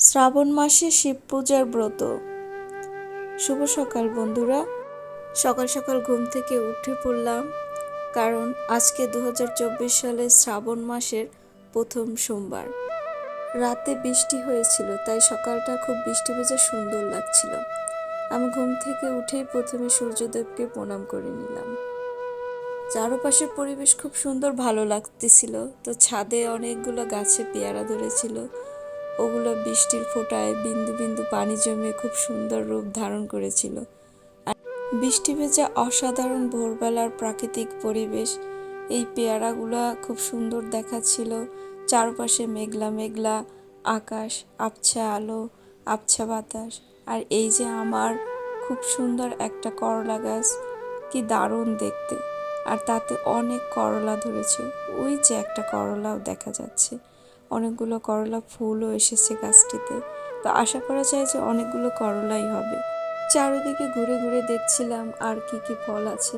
শ্রাবণ মাসে শিব পূজার ব্রত। শুভ সকাল বন্ধুরা। সকাল সকাল ঘুম থেকে উঠে পড়লাম কারণ আজকে দু সালের শ্রাবণ মাসের প্রথম সোমবার। রাতে বৃষ্টি হয়েছিল, তাই সকালটা খুব বৃষ্টি ভেজা সুন্দর লাগছিল। আমি ঘুম থেকে উঠেই প্রথমে সূর্যদেবকে প্রণাম করে নিলাম। চারপাশের পরিবেশ খুব সুন্দর, ভালো লাগতেছিল। তো ছাদে অনেকগুলো গাছে পেয়ারা ধরেছিল। ওগুলো বৃষ্টির ফোঁটায় বিন্দু বিন্দু পানি জমে খুব সুন্দর রূপ ধারণ করেছিল। বৃষ্টি ভেজা অসাধারণ ভোরবেলার প্রাকৃতিক পরিবেশ, এই পেয়ারাগুলো খুব সুন্দর দেখাচ্ছিল। চারপাশে মেঘলা মেঘলা আকাশ, আবছা আলো, আবছা বাতাস। আর এই যে আমার খুব সুন্দর একটা করলা গাছ, কি দারুণ দেখতে। আর তাতে অনেক করলা ধরেছে। ওই যে একটা করলাও দেখা যাচ্ছে। অনেকগুলো করলা ফুলও এসেছে গাছটিতে। তো আশা করা যায় যে অনেকগুলো করলাই হবে। চারিদিকে ঘুরে ঘুরে দেখছিলাম আর কি কি ফল আছে।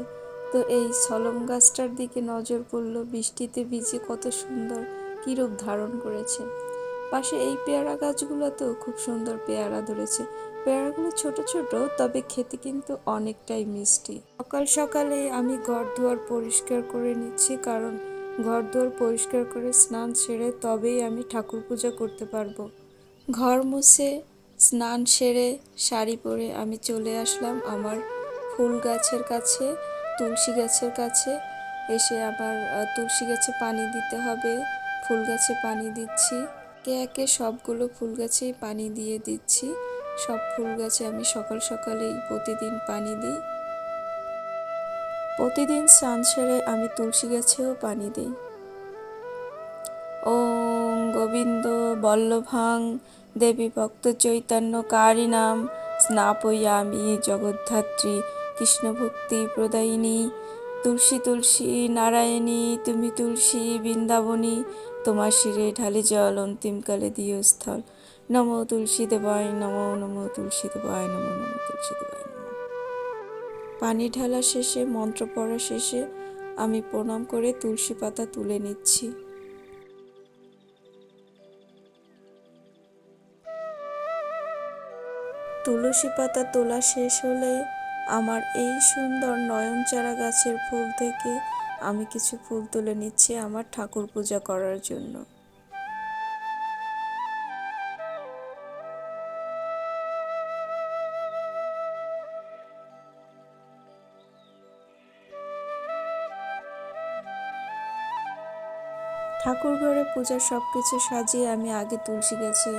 তো এই সলম গাছটার দিকে নজর পড়ল বৃষ্টিতে ভিজে কত সুন্দর কী রূপ ধারণ করেছে। পাশে এই পেয়ারা গাছগুলোতেও খুব সুন্দর পেয়ারা ধরেছে। পেয়ারাগুলো ছোট ছোট, তবে খেতে কিন্তু অনেকটাই মিষ্টি। সকাল সকালে আমি ঘর দুয়ার পরিষ্কার করে নিচ্ছি কারণ ঘর দুয়ার পরিষ্কার করে স্নান সেরে তবেই আমি ঠাকুর পূজা করতে পারব। ঘর মুছে স্নান সেরে শাড়ি পরে আমি চলে আসলাম আমার ফুল গাছের কাছে, তুলসী গাছের কাছে। এসে আবার তুলসী গাছে পানি দিতে হবে, ফুল গাছে পানি দিচ্ছি। একে একে সবগুলো ফুল গাছেই পানি দিয়ে দিচ্ছি। সব ফুল গাছে আমি সকাল সকালেই প্রতিদিন পানি দিই। প্রতিদিন স্নান সেরে আমি তুলসী গাছেও পানি দিই। ওম গোবিন্দ বল্লভাং দেবী ভক্ত চৈতন্য কারিনাম স্নাপয়ামি জগদ্ধাত্রী কৃষ্ণ ভক্তি প্রদায়িনী। তুলসী তুলসী নারায়ণী, তুমি তুলসী বৃন্দাবনী, তোমার শিরে ঢালে জল অন্তিমকালে দিও স্থল নমো তুলসী দেবায় নমো নমো তুলসী দেবায় নমো নমো তুলসী দেবায় নমো। পানি ঢালা শেষে, মন্ত্র পড়া শেষে আমি প্রণাম করে তুলসী পাতা তুলে নিচ্ছি। তুলসী পাতা তোলা শেষ হলে আমার এই সুন্দর নয়নচারা গাছের ফুল থেকে আমি কিছু ফুল তুলে নিচ্ছি আমার ঠাকুর পূজা করার জন্য। ঠাকুর ঘরে পূজার সব কিছু সাজিয়ে আমি আগে তুলসী গাছে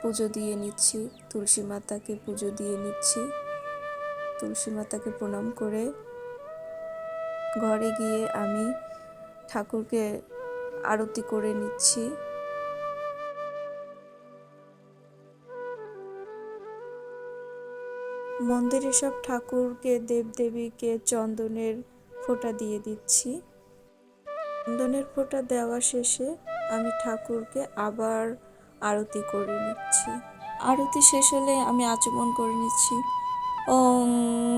পুজো দিয়ে নিচ্ছি। তুলসী মাতাকে পুজো দিয়ে নিচ্ছি। তুলসী মাতাকে প্রণাম করে ঘরে গিয়ে আমি ঠাকুরকে আরতি করে নিচ্ছি। মন্দিরে সব ঠাকুরকে, দেবদেবীকে চন্দনের ফোঁটা দিয়ে দিচ্ছি। চন্দনের ফোঁটা দেওয়া শেষে আমি ঠাকুরকে আবার আরতি করে নিচ্ছি। আরতি শেষ হলে আমি আচমন করে নিচ্ছি। ওম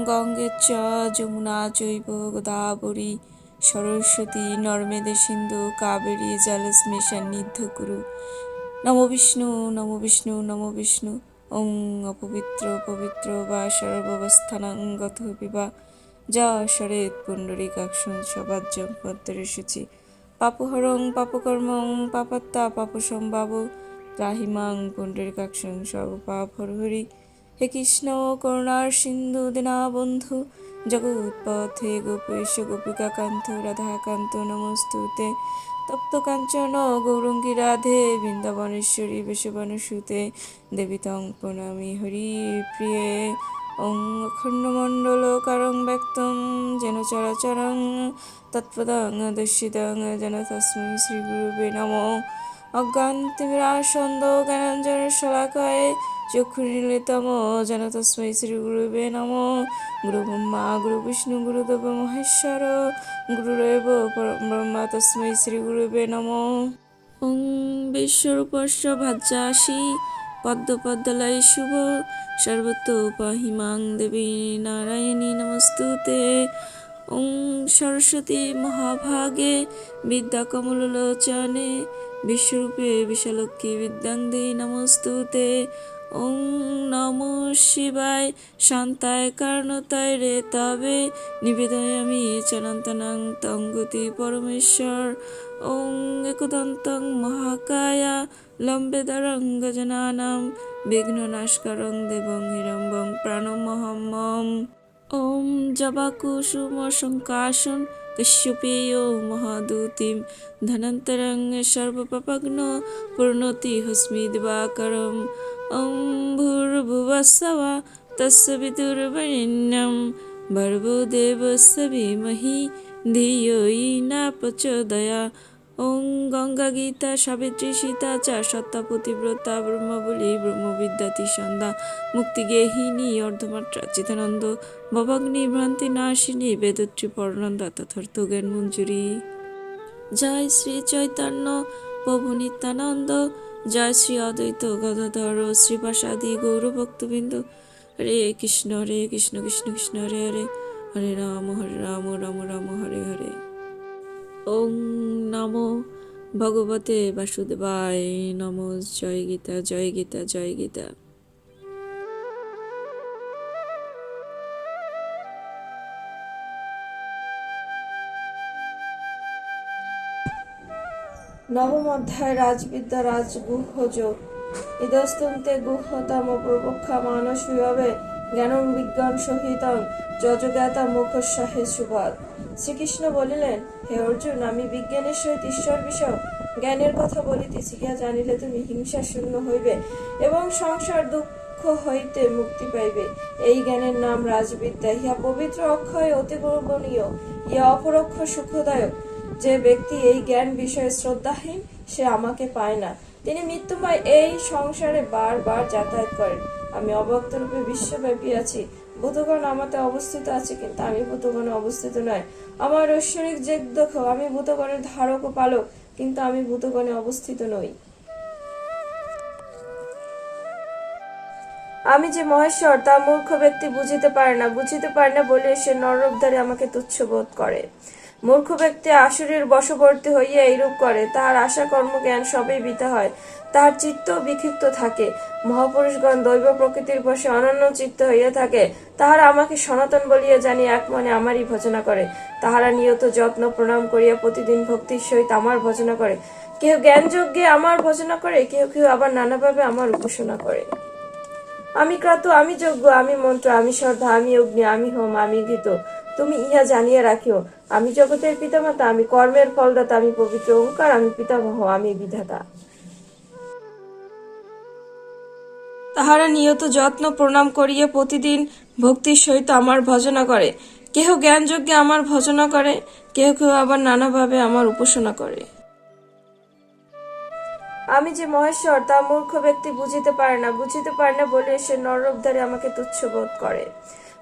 গঙ্গে চ যমুনা জৈব গোদাবরী সরস্বতী নর্মেদে সিন্ধু কাবেরী জলস্মে সন্নিধ্য কুরু নম বিষ্ণু নম বিষ্ণু নম বিষ্ণু। ওং অপবিত্র, পবিত্র বা সর্বস্থানাঙ্গত বিবা যা পুণ্ডরীকাক্ষণ সবাজ্যম পদ্মরে সূচি। পাপহরং পাপকর্মং পাপাত্তা পাপসম্ভাব, ত্রাহিমাং পুণ্ডরীকাক্ষং সর্বপাপহরি হে কৃষ্ণ, করুণার সিন্ধু দীনাবন্ধু জগৎপথে গোপেশ, গোপিকাকান্ত, রাধাকান্ত, নমস্তুতে। তপ্ত কাঞ্চন, গৌরঙ্গী রাধে, বৃন্দাবনেশ্বরী বেশবানুসুতে দেবী তং প্রণামী হরি প্রিয়ে। ওং অখণ্ডমণ্ডলকারং ব্যক্তম যেন চরাচরং তৎপদং দর্শিতং যেন তস্মিন শ্রীগুরুবে নম। অজ্ঞান্তিমিরাসন্দ জ্ঞানাঞ্জন শলাকায় চক্ষুনীলতম যেন তস্মৈ শ্রীগুরুবে নম। গুরু ব্রহ্মা গুরু বিষ্ণু গুরুদেব মহেশ্বর গুরুরেব ব্রহ্মা তস্মৈ শ্রীগুরুবে নম। ওং বিশ্বরূপস্য ভাজ্যাসী পদ্মপদ্মলয় শুভ সর্বত পাহিমাং দেবী নারায়ণী নমস্তুতে। ওং সরস্বতী মহাভাগে বিদ্যাকমলোচনে বিশ্বরূপে বিশালক্ষী বিদ্যাং দেই নমস্তুতে। ওং নম শিবায়। শান্তায় কর্ণতায় রে তবে। নিবেদয় আমি চনন্তনাং তঙ্গতি পরমেশ্বর। ওং একদন্তং মহাকায়া। লম্বে দরং গজনানাম। বিঘ্ন নাশকরং দেবং হিরম্বং প্রাণমহম্মম। ওম জবাকুসুম সংকাশন কশ্যপেয় মহাদূতিম। ধনন্তরং সর্বপাপগ্ন পূর্ণতি হস্মি দিবাকরম। ॐ भूर्भुवस्सवा तस्य विदुर्वरेण्यं भर्गो देवस्य धीमहि धियो हि न प्रचोदया ওং গঙ্গা গীতা সাবিত্রী সীতা চা সত্তা পতিব্রতা ব্রহ্মবলী ব্রহ্মবিদ্যাতি সন্ধ্যা মুক্তিগেহিনী অর্ধমাত্রা চিতানন্দ ভবাগ্নি ভ্রান্তি নাশিনী বেদত্রী পরনন্দা তথার্থ জ্ঞান মঞ্জুরি জয় শ্রী চৈতন্য প্রভু নিত্যানন্দ। জয় শ্রী অদ্বৈত গদাধর শ্রীপাশাদি গৌরভক্তবিন্দু। হরে কৃষ্ণ হরে কৃষ্ণ কৃষ্ণ কৃষ্ণ, হরে হরে। হরে রাম হরে রাম রাম রাম, হরে হরে। ওং নমো ভগবতে বাসুদেবায়। নম জয় গীতা জয় গীতা জয় গীতা। নবম অধ্যায় রাজবিদ্যা রাজগুহ্য ইদস্তন্তে গুহ্যতম প্রবক্ষা মানসীভাবে জ্ঞানং বিজ্ঞান সহিতং যজজ্ঞাতা মুখস্বাহে সুবাদ। শ্রীকৃষ্ণ বলিলেন, হে অর্জুন, আমি বিজ্ঞানের সহিত ঈশ্বর বিষয় জ্ঞানের কথা বলিতেছি, ইহা জানিলে তুমি হিংসা শূন্য হইবে এবং সংসার দুঃখ হইতে মুক্তি পাইবে। এই জ্ঞানের নাম রাজবিদ্যা। ইহা পবিত্র অক্ষয় অতি গৌরবনীয়। ইহা অপরোক্ষ সুখদায়ক। যে ব্যক্তি এই জ্ঞান বিষয়ে শ্রদ্ধাহীন, সে আমাকে পায় না। তিনি মৃত্যুময় এই সংসারে বারবার যাতায়াত করেন। আমি অবক্ত রূপে বিশ্বব্যাপী আছি। ভূতগণ আমাতে অবস্থিত আছে কিন্তু আমি ভূতগণে অবস্থিত নয়। আমার ঐশ্বরিক যে দেখো, আমি ভূতগণের ধারক ও পালক, কিন্তু আমি ভূতগণে অবস্থিত নই। আমি যে মহেশ্বর, তা মূর্খ ব্যক্তি বুঝিতে পারে না। বুঝিতে পারে না বলে সে নররূপধারী আমাকে তুচ্ছ বোধ করে। মূর্খ ব্যক্তি আসুরের বশবর্তী হইয়া এইরূপ করে, তাহার আশা, কর্মজ্ঞান সবই বৃথা হয়। তাহার চিত্ত বিক্ষিপ্ত থাকে। মহাপুরুষগণ দৈব প্রকৃতির বসে অনন্য চিত্ত হইয়া থাকে। তাহারা আমাকে সনাতন বলিয়া জানি, এক মনে আমারই ভজনা করে। তাহারা নিয়ত যত্ন, প্রণাম করিয়া প্রতিদিন ভক্তির সহিত আমার ভজনা করে। কেউ জ্ঞান যজ্ঞে আমার ভজনা করে কেউ কেউ আবার নানাভাবে আমার উপাসনা করে। আমি ক্রাতু, আমি যজ্ঞ, আমি মন্ত্র, আমি শ্রদ্ধা, আমি অগ্নি, আমি হোম, আমি গীত। তুমি ইহা জানিয়া রাখিও। আমি জগতের পিতামাতা আমি কর্মের ফলদাতা আমি পবিত্র ওঙ্কার আমি পিতামহ আমি বিধাতা। তাহারা নিয়ত যত্ন প্রণাম করিয়া প্রতিদিন ভক্তির সহিত আমার ভজনা করে। কেহ জ্ঞান যজ্ঞে আমার ভজনা করে কেহ কেউ আবার নানাভাবে আমার উপাসনা করে। আমি যে মহেশ্বর তা মূর্খ ব্যক্তি বুঝিতে পারে না। বুঝিতে পারে না বলে সে নররূপধারী আমাকে তুচ্ছ বোধ করে।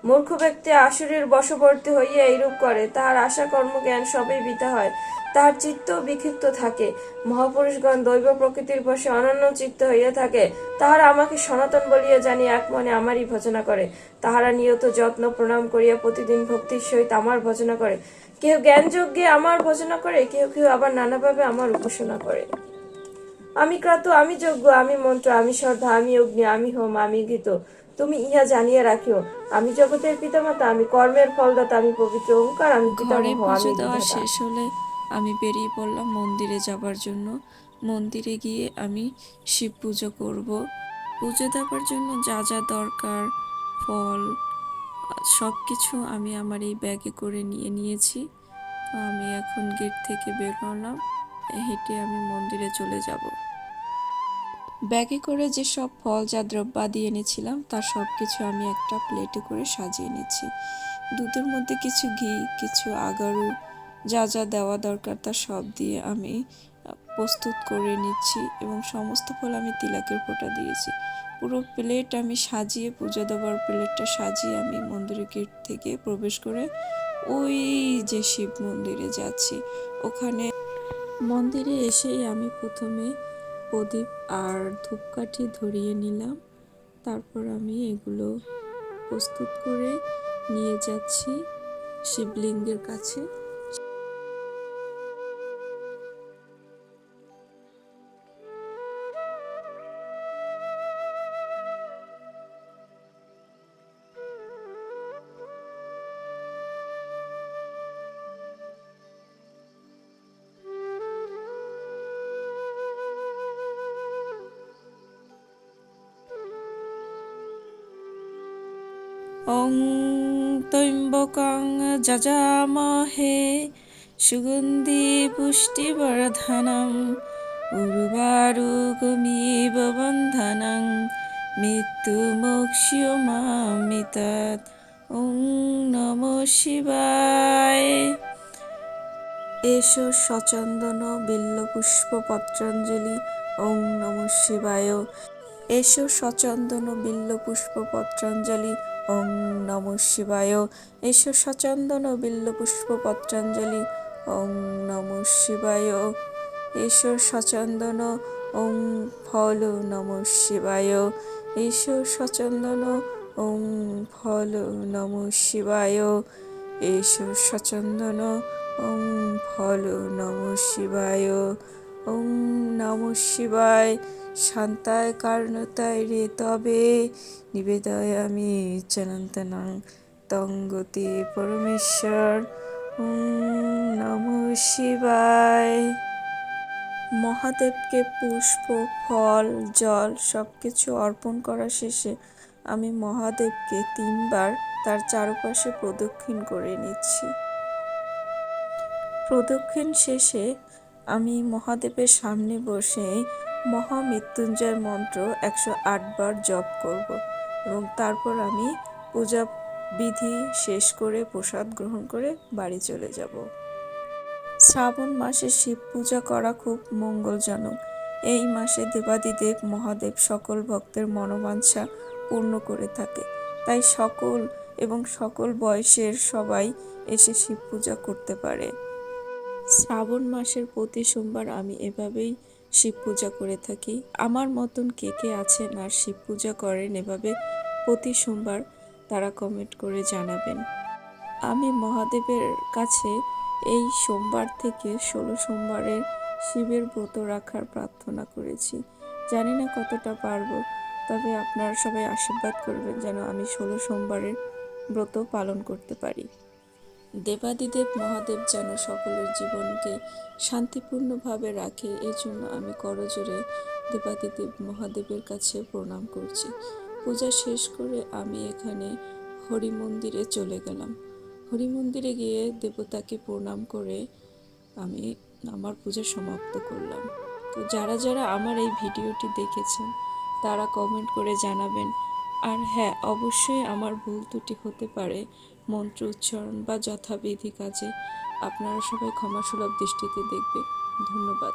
মূর্খ ব্যক্তি আসুরের বশবর্তী হইয়া এইরূপ করে, তাহার আশা কর্মজ্ঞান সবই বৃথা হয়, তাহার চিত্ত বিক্ষিপ্ত থাকে। মহাপুরুষগণ দৈব প্রকৃতির বসে অনন্য চিত্ত হইয়া থাকে, তাহারা আমাকে সনাতন বলিয়া জানি, এক মনে আমারই ভজনা করে। তাহারা নিয়ত যত্ন প্রণাম করিয়া প্রতিদিন ভক্তির সহিত আমার ভজনা করে। কেউ জ্ঞান যজ্ঞে আমার ভজনা করে কেউ কেউ আবার নানাভাবে আমার উপাসনা করে। আমি ক্রাতু, আমি যজ্ঞ, আমি মন্ত্র, আমি শ্রদ্ধা, আমি অগ্নি, আমি হোম, আমি গীত। তুমি ইহা জানিয়া রাখিও। আমি জগতের পিতামাতা আমি কর্মের ফলদাতা আমি পবিত্র ওঙ্কার আমি ঘরে পুজো দেওয়া শেষ হলে আমি বেরিয়ে পড়লাম মন্দিরে যাবার জন্য। মন্দিরে গিয়ে আমি শিব পুজো করব। পুজো দেওয়ার জন্য যা যা দরকার ফল সব কিছু আমি আমার এই ব্যাগে করে নিয়ে নিয়েছি। তো আমি এখন গেট থেকে বের হলাম হেঁটে আমি মন্দিরে চলে যাব। ব্যাগে করে যে সব ফল যা দ্রব্যাদি এনেছিলাম, তার সব কিছু আমি একটা প্লেটে করে সাজিয়ে নিচ্ছি দুধের মধ্যে কিছু ঘি, কিছু আগারু, যা যা দেওয়া দরকার তা সব দিয়ে আমি প্রস্তুত করে নিচ্ছি এবং সমস্ত ফল আমি তিলাকের ফোঁটা দিয়েছি। পুরো প্লেট আমি সাজিয়ে, পুজো দেওয়ার প্লেটটা সাজিয়ে আমি মন্দিরের গেট থেকে প্রবেশ করে ওই যে শিব মন্দিরে যাচ্ছি। ওখানে মন্দিরে এসেই আমি প্রথমে প্রদীপ আর ধূপকাঠি ধরিয়ে নিলাম। তারপর আমি এগুলো প্রস্তুত করে নিয়ে যাচ্ছি শিবলিঙ্গের কাছে। ॐ त्र्यम्बकं যজামহে সুগন্ধি পুষ্টিবর্ধনম উর্বারুকমিব বন্ধনং মৃত্যুমোক্ষ্যমামিতৎ ॐ নমঃ শিবায় এসো সচন্দন বিল্লপুষ্প পত্রাঞ্জলি ওং নম শিবায় এসো সচন্দন বিল্লপুষ্প পত্রাঞ্জলি ওং নম শিবায়। এসো সচন্দন বিল্লপুষ্প পত্রাঞ্জলি ওং নম শিবায়। এসো সচন্দন ওং ফল নম শিবায়। এসো সচন্দন ওং ফল নম শিবায়। এসো সচন্দন ওং ফল নম শিবায়। ওং নম শিবায়। শান্তায় কারণতায় রে তবে নিবেদয় আমি চনন্তনাং তং গতি পরমেশ্বর। ওং নম শিবায়। মহাদেবকে পুষ্প, ফল, জল সব কিছু অর্পণ করা শেষে আমি মহাদেবকে তিনবার তার চারপাশে প্রদক্ষিণ করে নিচ্ছি। প্রদক্ষিণ শেষে আমি মহাদেবের সামনে বসে মহামৃত্যুঞ্জয় মন্ত্র একশো বার জপ করব এবং তারপর আমি পূজা বিধি শেষ করে প্রসাদ গ্রহণ করে বাড়ি চলে যাব। শ্রাবণ মাসে শিব পূজা করা খুব মঙ্গলজনক। এই মাসে দেবাদিদেব মহাদেব সকল ভক্তের মনোবাঞ্ছা পূর্ণ করে থাকে। তাই সকল এবং সকল বয়সের সবাই এসে শিব পূজা করতে পারে। শ্রাবণ মাসের প্রতি সোমবার আমি এভাবেই শিব পূজা করে থাকি। আমার মতন কে কে আছেন আর শিব পূজা করেন এভাবে প্রতি সোমবার তারা কমেন্ট করে জানাবেন। আমি মহাদেবের কাছে এই সোমবার থেকে ষোলো সোমবারের শিবের ব্রত রাখার প্রার্থনা করেছি। জানি না কতটা পারব, তবে আপনারা সবাই আশীর্বাদ করবেন যেন আমি ষোলো সোমবারের ব্রত পালন করতে পারি। দেবাদিদেব মহাদেব যেন সকলের জীবনকে শান্তিপূর্ণভাবে রাখে এই জন্য আমি করজোরে দেবাদিদেব মহাদেবের কাছে প্রণাম করছি। পূজা শেষ করে আমি এখানে হরি মন্দিরে চলে গেলাম। হরি মন্দিরে গিয়ে দেবতাকে প্রণাম করে আমি আমার পূজা সমাপ্ত করলাম। তো যারা যারা আমার এই ভিডিওটি দেখেছেন, তারা কমেন্ট করে জানাবেন। আর হ্যাঁ অবশ্যই আমার ভুল ত্রুটি হতে পারে। মন্ত্র উচ্চারণ বা যথাবিধি কাজে আপনারা সবাই ক্ষমাসুলভ দৃষ্টিতে দেখবে। ধন্যবাদ।